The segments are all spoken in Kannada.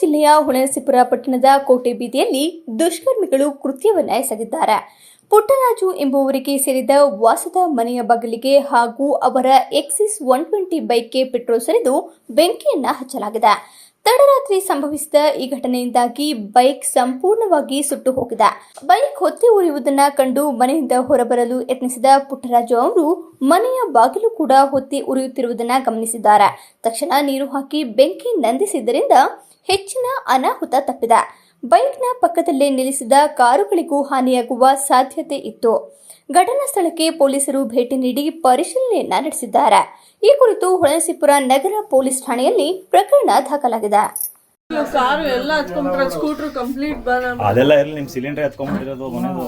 ಜಿಲ್ಲೆಯ ಹುಣಸಿಪುರ ಪಟ್ಟಣದ ಕೋಟೆ ಬೀದಿಯಲ್ಲಿ ದುಷ್ಕರ್ಮಿಗಳು ಕೃತ್ಯವನ್ನ ಎಸಗಿದ್ದಾರೆ ಪುಟ್ಟರಾಜು ಎಂಬುವರಿಗೆ ಸೇರಿದ ವಾಸದ ಮನೆಯ ಬಗಲಿಗೆ ಹಾಗೂ ಅವರ ಎಕ್ಸಿಸ್ ಒನ್ ಟ್ವೆಂಟಿ ಬೈಕ್ಗೆ ಪೆಟ್ರೋಲ್ ಸರಿದು ಬೆಂಕಿಯನ್ನ ಹಚ್ಚಲಾಗಿದೆ. ತಡರಾತ್ರಿ ಸಂಭವಿಸಿದ ಈ ಘಟನೆಯಿಂದಾಗಿ ಬೈಕ್ ಸಂಪೂರ್ಣವಾಗಿ ಸುಟ್ಟು ಹೋಗಿದೆ. ಬೈಕ್ ಹೊತ್ತಿ ಉರಿಯುವುದನ್ನ ಕಂಡು ಮನೆಯಿಂದ ಹೊರಬರಲು ಯತ್ನಿಸಿದ ಪುಟ್ಟರಾಜು ಅವರು ಮನೆಯ ಬಾಗಿಲು ಕೂಡ ಹೊತ್ತಿ ಉರಿಯುತ್ತಿರುವುದನ್ನ ಗಮನಿಸಿದ್ದಾರೆ. ತಕ್ಷಣ ನೀರು ಹಾಕಿ ಬೆಂಕಿ ನಂದಿಸಿದ್ದರಿಂದ ಹೆಚ್ಚಿನ ಅನಾಹುತ ತಪ್ಪಿದೆ. ಬೈಕ್ನ ಪಕ್ಕದಲ್ಲೇ ನಿಲ್ಲಿಸಿದ ಕಾರುಗಳಿಗೂ ಹಾನಿಯಾಗುವ ಸಾಧ್ಯತೆ ಇತ್ತು. ಘಟನಾ ಸ್ಥಳಕ್ಕೆ ಪೊಲೀಸರು ಭೇಟಿ ನೀಡಿ ಪರಿಶೀಲನೆಯನ್ನ ನಡೆಸಿದ್ದಾರೆ. ಈ ಕುರಿತು ಹೊಳಸಿಪುರ ನಗರ ಪೊಲೀಸ್ ಠಾಣೆಯಲ್ಲಿ ಪ್ರಕರಣ ದಾಖಲಾಗಿದೆ. ಕಾರು ಎಲ್ಲ ಹತ್ಕೊಂಡ್ಬಿಟ್ರೆ ಸ್ಕೂಟ್ರು ಕಂಪ್ಲೀಟ್ ಬರ ಅದೆಲ್ಲ ಇರಲಿ ನಿಮ್ಮ ಸಿಲಿಂಡರ್ ಎತ್ಕೊಂಡ್ಬಿಟ್ಟಿರೋದು ಮನೆದು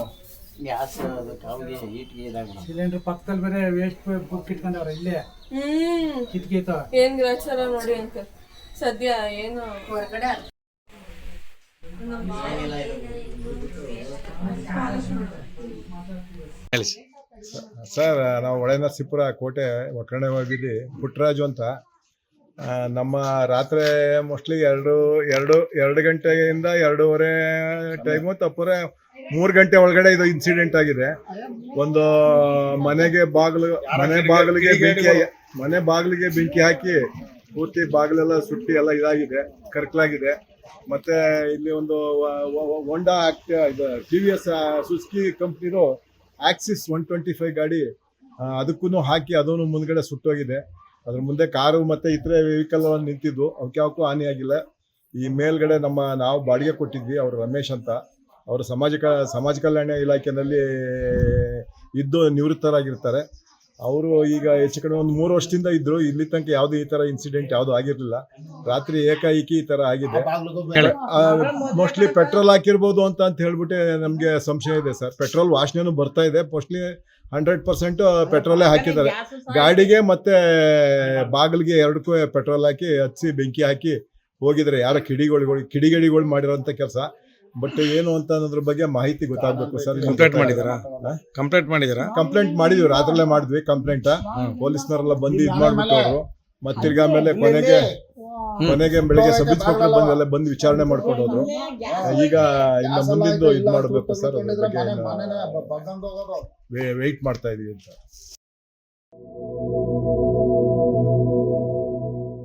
ಗ್ಯಾಸ್ ಅದು ಕಾವಿಗೆ ಹೀಟ್ಗೆ ಇದಾಗ್ಬಿಡ ಸಿಲಿಂಡರ್ ಪಕ್ಕದಲ್ಲಿ ಬೇರೆ ವೇಸ್ಟ್ ಬುಕ್ ಇಟ್ಕೊಂಡವ್ರ ಇಲ್ಲೇ. ಹ್ಮ್. ಕಿತ್ಕೀತ ಏನ್ ಗ್ರಾಚಾರ ನೋಡಿ ಅಂತ ಸದ್ಯ ಏನು ಹೊರಗಡೆ ಸರ್, ನಾವು ಒಳನರಸೀಪುರ ಕೋಟೆ ಒಕ್ಕರಣೆ ಹೋಗಿದ್ವಿ. ಪುಟ್ಟರಾಜು ಅಂತ. ನಮ್ಮ ರಾತ್ರಿ ಮೋಸ್ಟ್ಲಿ ಎರಡು ಎರಡು ಎರಡು ಗಂಟೆಯಿಂದ ಎರಡೂವರೆ ಟೈಮು ತಪ್ಪರೆ ಮೂರು ಗಂಟೆ ಒಳಗಡೆ ಇದು ಇನ್ಸಿಡೆಂಟ್ ಆಗಿದೆ. ಒಂದು ಮನೆಗೆ ಬಾಗಿಲು, ಮನೆ ಬಾಗಿಲಿಗೆ ಬೆಂಕಿ ಮನೆ ಬಾಗಿಲಿಗೆ ಬೆಂಕಿ ಹಾಕಿ, ಪೂರ್ತಿ ಬಾಗಿಲೆಲ್ಲ ಸುಟ್ಟಿ ಎಲ್ಲ ಇದಾಗಿದೆ, ಕರ್ಕಲಾಗಿದೆ. ಮತ್ತೆ ಇಲ್ಲಿ ಒಂದು ಹೊಂಡಾ ಇದು ಟಿ ವಿ ಎಸ್ ಸುಸ್ಕಿ ಕಂಪ್ನಿದು ಆಕ್ಸಿಸ್ ಒನ್ ಟ್ವೆಂಟಿ ಫೈವ್ ಗಾಡಿ ಅದಕ್ಕೂ ಹಾಕಿ ಅದೂ ಮುಂದ್ಗಡೆ ಸುಟ್ಟೋಗಿದೆ. ಅದ್ರ ಮುಂದೆ ಕಾರು ಮತ್ತೆ ಇತರೆ ವೆಹಿಕಲ್ ನಿಂತಿದ್ವು. ಅವಕ್ಕೆ ಯಾವಕ್ಕೂ ಹಾನಿಯಾಗಿಲ್ಲ ಈ ಮೇಲ್ಗಡೆ ನಮ್ಮ ನಾವು ಬಾಡಿಗೆ ಕೊಟ್ಟಿದ್ವಿ, ಅವರು ರಮೇಶ್ ಅಂತ. ಅವರು ಸಮಾಜ ಸಮಾಜ ಕಲ್ಯಾಣ ಇಲಾಖೆಯಲ್ಲಿ ಇದ್ದು ನಿವೃತ್ತರಾಗಿರ್ತಾರೆ. ಅವರು ಈಗ ಹೆಚ್ಚು ಕಡೆ ಒಂದು ಮೂರು ವರ್ಷದಿಂದ ಇದ್ರು. ಇಲ್ಲಿ ತನಕ ಯಾವುದು ಈ ತರ ಇನ್ಸಿಡೆಂಟ್ ಯಾವುದು ಆಗಿರ್ಲಿಲ್ಲ. ರಾತ್ರಿ ಏಕಾಏಕಿ ಈ ತರ ಆಗಿದೆ. ಮೋಸ್ಟ್ಲಿ ಪೆಟ್ರೋಲ್ ಹಾಕಿರ್ಬೋದು ಅಂತ ಅಂತ ಹೇಳ್ಬಿಟ್ಟು ನಮ್ಗೆ ಸಂಶಯ ಇದೆ ಸರ್. ಪೆಟ್ರೋಲ್ ವಾಸನೆನೂ ಬರ್ತಾ ಇದೆ. ಮೋಸ್ಟ್ಲಿ ಹಂಡ್ರೆಡ್ ಪರ್ಸೆಂಟ್ ಪೆಟ್ರೋಲೇ ಹಾಕಿದ್ದಾರೆ. ಗಾಡಿಗೆ ಮತ್ತೆ ಬಾಗಿಲಿಗೆ ಎರಡಕ್ಕೂ ಪೆಟ್ರೋಲ್ ಹಾಕಿ ಹಚ್ಚಿ ಬೆಂಕಿ ಹಾಕಿ ಹೋಗಿದ್ರೆ ಯಾರ ಕಿಡಿಗಳು ಕಿಡಿಗೇಡಿಗಳು ಮಾಡಿರೋಂಥ ಕೆಲಸ. ಬಟ್ ಏನು ಅಂತ ಅನ್ನೋದ್ರ ಬಗ್ಗೆ ಮಾಹಿತಿ ಗೊತ್ತಾಗ್ಬೇಕು ಸರ್ ಕಂಪ್ಲೇಂಟ್ ಮಾಡಿದಿರಾ ಕಂಪ್ಲೇಂಟ್ ಮಾಡಿದಿರಾ ಕಂಪ್ಲೇಂಟ್ ಮಾಡಿದ್ವಿ ರಾತ್ರಲ್ಲೇ ಮಾಡಿದ್ವಿ ಕಂಪ್ಲೇಂಟ್ ಪೊಲೀಸ್ನವರೆಲ್ಲ ಬಂದು ಇದ್ ಮಾಡ್ಬಿಟ್ಟು ಅವರು ಮತ್ತೆ ತಿರ್ಗಾಮೇಲೆ ಕೊನೆಗೆ ಕೊನೆಗೆ ಬೆಳಿಗ್ಗೆ ಸಬ್ ಇನ್ಸ್ಪೆಕ್ಟರ್ ಬಂದು ಎಲ್ಲ ಬಂದು ವಿಚಾರಣೆ ಮಾಡ್ಕೊಂಡು ಹೋದ್ರು. ಈಗ ಇನ್ನು ಮುಂದಿದ್ದು ಇದ್ ಮಾಡಬೇಕು ಸರ್ ಅದ್ರ ಬಗ್ಗೆ ವೆಯ್ಟ್ ಮಾಡ್ತಾ ಇದೀವಿ ಅಂತ.